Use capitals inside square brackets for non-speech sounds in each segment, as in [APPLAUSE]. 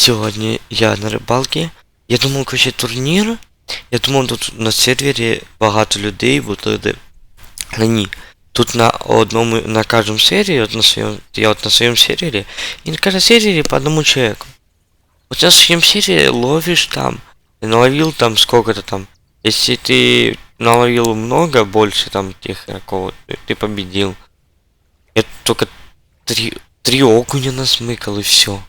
сьогодні я на рибалці. Я думав, короче, турнір. Я думав, тут на сервері багато людей буде. Але ні. Тут на одному, на кожному сервері, от на своєму, я от на своєму сервері, і на кожному сервері по одному человеку. Вот на своем сервере ловишь там, ты наловил там сколько-то там. Если ты наловил много, больше там тех игроков, ты- ты победил. Я только три, три окуня насмыкал и все.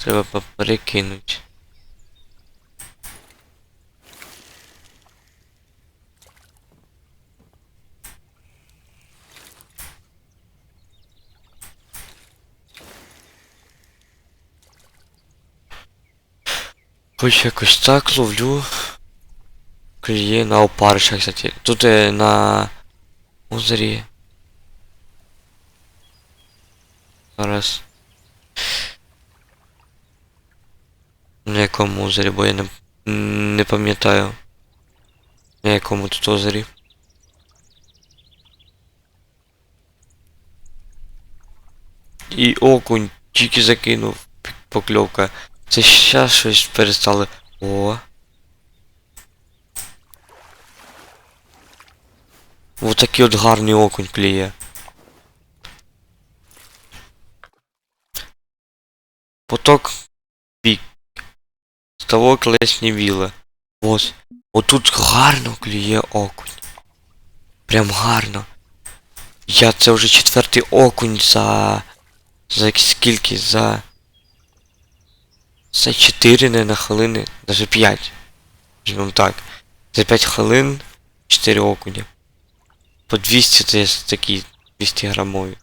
Треба по- перекинуть. Хоч якось так ловлю. Кліє на опариша, кстати. Тут е, на озері. Зараз. На якому озері, бо я не, не пам'ятаю. На якому тут озері. І окунь тільки закинув покльовка. Це щас щось перестали. О. Ось такий от гарний окунь кліє. Поток. Ставок лесні віли. Ось. Отут гарно клює окунь. Прям гарно. Я це вже четвертий окунь за. За скільки? За. За 4 не на хвилини, даже 5. Візьмемо так. За 5 хвилин 4 окуня. По 200 це такі 200 грамові.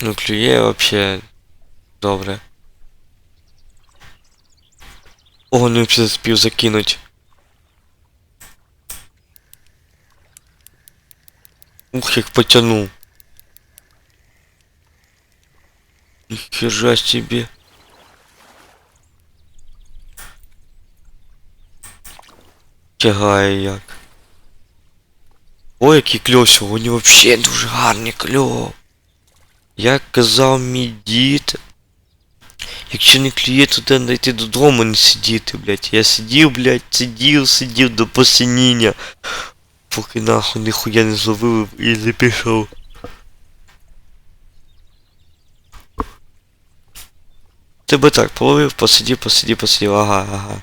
Ну клює вообще добре. О, ну я спів закинуть. Ух, як потянув. Нихера себе. Тягає як. Ой, який кльов сьогодні вообще дуже гарний кльов. Як казав мій дід. Якщо не клює, то треба йти додому не сидіти, блядь. Я сидів, блядь, сидів, сидів до посиніння. Поки нахуй ніхуя не зловив і не пішов. Тебе так половив, посидів, посидів, посидів, ага, ага.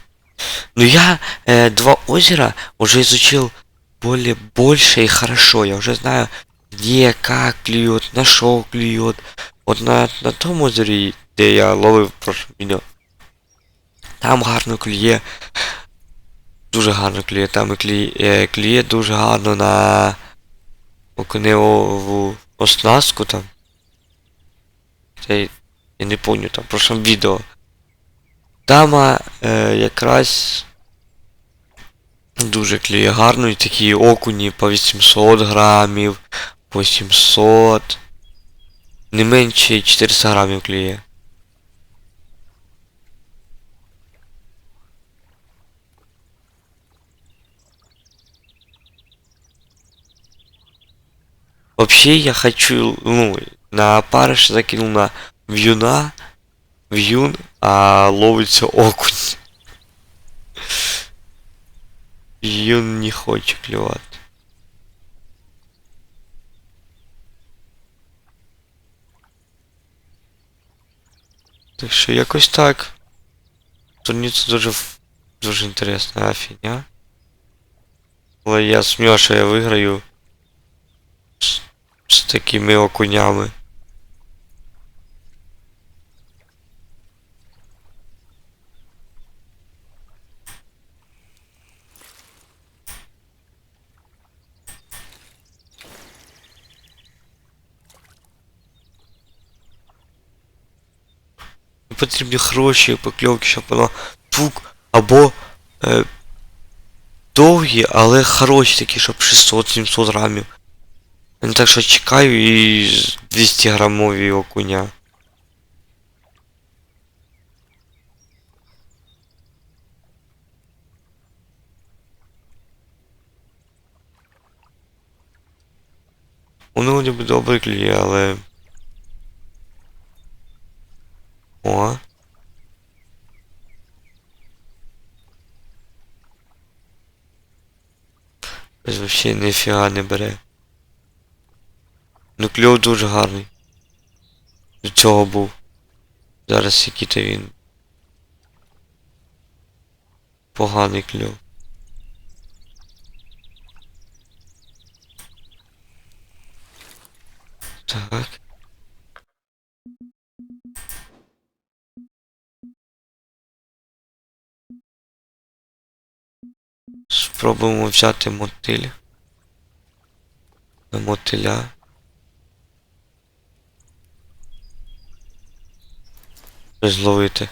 Ну я э, два озера уже изучил более больше и хорошо. Я уже знаю, где, как клюет, на что клюет. Вот на, на том озері, де я ловив в прошлом відео. Там гарно клює. Дуже гарно клює. Там і клює, е, клює дуже гарно на окуневу оснастку там. Це я не помню там в прошлом відео. Там е, якраз дуже клює гарно і такі окуні по 800 грамів, по 700. Не менше 400 грамів клює. Вообще я хочу, ну, на парыш закинул на вьюна, вьюн, а ловится окунь. [LAUGHS] Вьюн не хоче клювати. Так що якось так. Турнір це дуже, дуже інтересна фігня. Але я смію, що я виграю з, з такими окунями. Потрібні хороші покльовки, щоб воно пук або е, довгі, але хороші такі, щоб 600-700 грамів. Не так що чекаю і 200 грамові окуня. Воно ніби добре клює, але. О. Ось вообще ніфіга не бере. Ну кльов дуже гарний. До цього був. Зараз який-то він. Поганий кльов. Так. Спробуємо взяти мотиль. Мотиля. Зловити.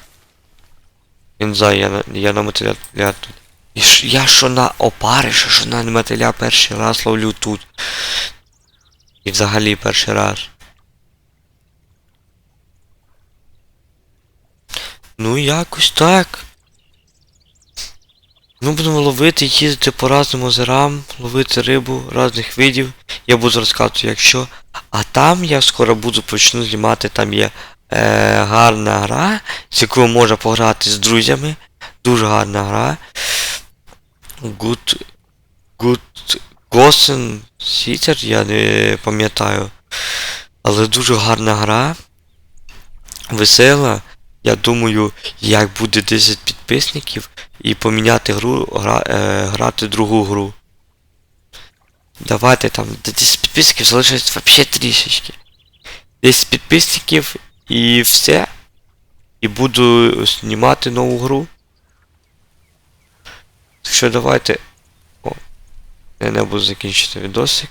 Кінза, я на, я на мотиля тут. І ж, я що на опариша, що на мотиля перший раз ловлю тут. І взагалі перший раз. Ну якось так. Ми будемо ловити, їздити по різним озерам, ловити рибу різних видів. Я буду розказувати, якщо. А там я скоро буду почну знімати, там є е, гарна гра, з якою можна пограти з друзями. Дуже гарна гра. Good. Good. Gosen Sitter, я не пам'ятаю. Але дуже гарна гра. Весела. Я думаю, як буде 10 підписників і поміняти гру, гра, е, грати другу гру. Давайте там 10 підписників залишилось вообще трішечки. 10 підписників і все. І буду знімати нову гру. Так що давайте. О, я не буду закінчити відосик.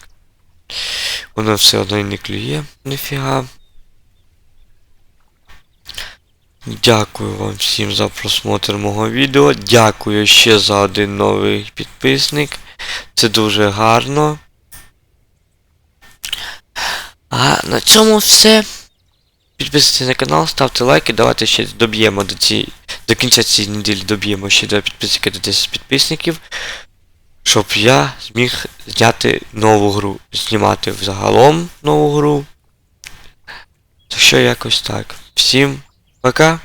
Воно все одно і не клює, ніфіга. Дякую вам всім за просмотр мого відео. Дякую ще за один новий підписник. Це дуже гарно. А на цьому все. Підписуйтесь на канал, ставте лайки, давайте ще доб'ємо до ці... до кінця цієї неділі доб'ємо ще до підписника до 10 підписників. Щоб я зміг зняти нову гру. Знімати взагалом нову гру. Так що якось так. Всім пока.